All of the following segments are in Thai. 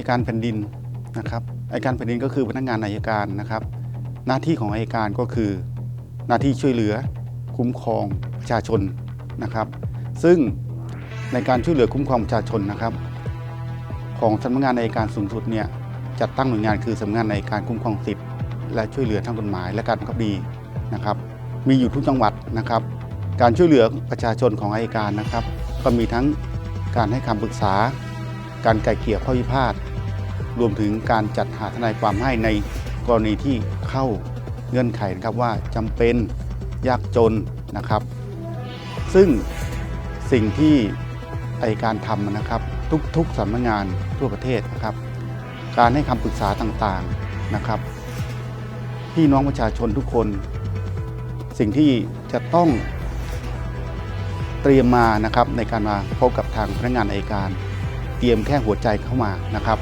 ยการแผ่นดินนะครับอายการแผ่นดินก็คือพนักงานอายการนะครับ หน้าที่ของอายการก็คือ หน้าที่ช่วยเหลือคุ้มครองประชาชนนะครับ ซึ่งในการช่วยเหลือคุ้มครองประชาชนนะครับ ของสำนักงานอายการสูงสุดเนี่ยจัดตั้งหน่วยงานคือสำนักงานอายการคุ้มครองสิทธิ์และช่วยเหลือทางกฎหมายและการบังคับดีนะครับ มีอยู่ทุกจังหวัดนะครับ การช่วยเหลือประชาชนของอายการนะครับ ก็มีทั้งการให้คำปรึกษา การไกล่เกลี่ยข้อพิพาทรวมถึงการจัดหาทนายความให้ในกรณีที่เข้าเงื่อนไขนะครับว่าจำเป็นยากจนนะครับ ซึ่งสิ่งที่ไอการทำนะครับ ทุกๆสำนักงานทั่วประเทศนะครับ การให้คำปรึกษาต่างๆนะครับพี่น้องประชาชนทุกคน สิ่งที่จะต้องเตรียมมานะครับในการมาพบกับทางพนักงานอัยการ เตรียมแค่หัวใจเข้ามานะครับ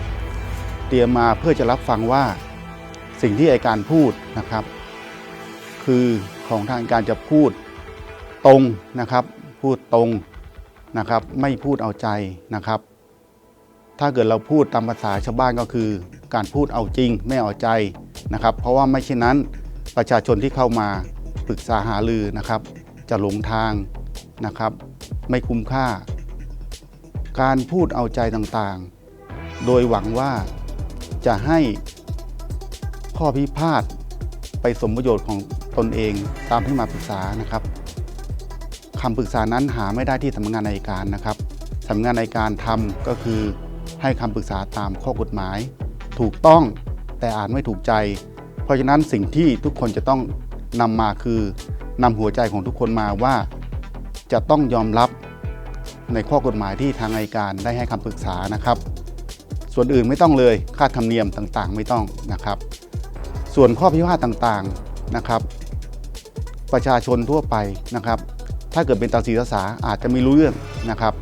เตรียมมาเพื่อจะรับฟังว่าสิ่งที่อัยการพูดนะครับ คือของทางการจะพูดตรงนะครับ พูดตรงนะครับ ไม่พูดเอาใจนะครับ ถ้าเกิดเราพูดตามภาษาชาวบ้านก็คือ การพูดเอาจริงไม่เอาใจนะครับ เพราะว่าไม่เช่นนั้นประชาชนที่เข้ามาปรึกษาหารือนะครับ จะหลงทางนะครับ ไม่คุ้มค่า การพูดเอาใจต่างๆ โดยหวังว่าจะให้ข้อพิพาทไปสมประโยชน์ของตนเองตามที่มาปรึกษานะครับคำปรึกษานั้นหาไม่ได้ที่สำนักงานอัยการนะครับสำนักงานอัยการทำก็คือให้คำปรึกษาตามข้อกฎหมาย ถูกต้องแต่อ่านไม่ถูกใจ เพราะฉะนั้นสิ่งที่ทุกคนจะต้องนำมาคือนำหัวใจของทุกคนมาว่า จะต้องยอมรับ ในข้อกฎหมายที่ทางอัยการได้ให้คำปรึกษานะครับ ส่วนอื่นไม่ต้องเลยค่าธรรมเนียมต่างๆ ไม่ต้องนะครับ ส่วนข้อพิพาทต่างๆนะครับ ประชาชนทั่วไปนะครับ ถ้าเกิดเป็นตาสีตาสาอาจจะไม่รู้เรื่องนะครับ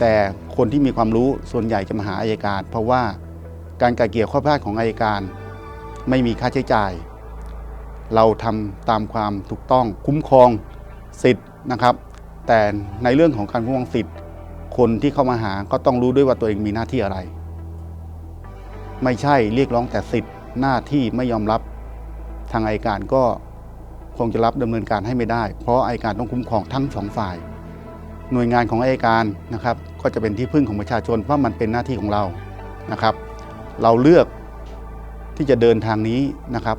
แต่คนที่มีความรู้ส่วนใหญ่จะมาหาอายการ เพราะว่าการไกล่เกลี่ยข้อพิพาทของอายการ ไม่มีค่าใช้จ่าย เราทำตามความถูกต้องคุ้มครองสิทธิ์นะครับ แต่ในเรื่องของการคุ้มครองสิทธิ์ คนที่เข้ามาหาก็ต้องรู้ด้วยว่าตัวเองมีหน้าที่อะไร ไม่ใช่เรียกร้องแต่สิทธิ์หน้าที่ไม่ยอมรับทางอายการก็คงจะรับดำเนินการให้ไม่ได้ เพราะอายการต้องคุ้มครองทั้งสองฝ่าย หน่วยงานของอายการนะครับ ก็จะเป็นที่พึ่งของประชาชนเพราะมันเป็นหน้าที่ของเรานะครับ เราเลือกที่จะเดินทางนี้นะครับ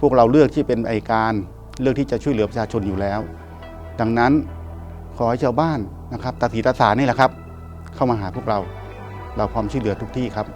พวกเราเลือกที่เป็นอายการเลือกที่จะช่วยเหลือประชาชนอยู่แล้ว ดังนั้น ขอให้ชาวบ้านนะครับตาถีตาสานี่แหละครับ เข้ามาหาพวกเรา เราพร้อมช่วยเหลือทุกที่ครับ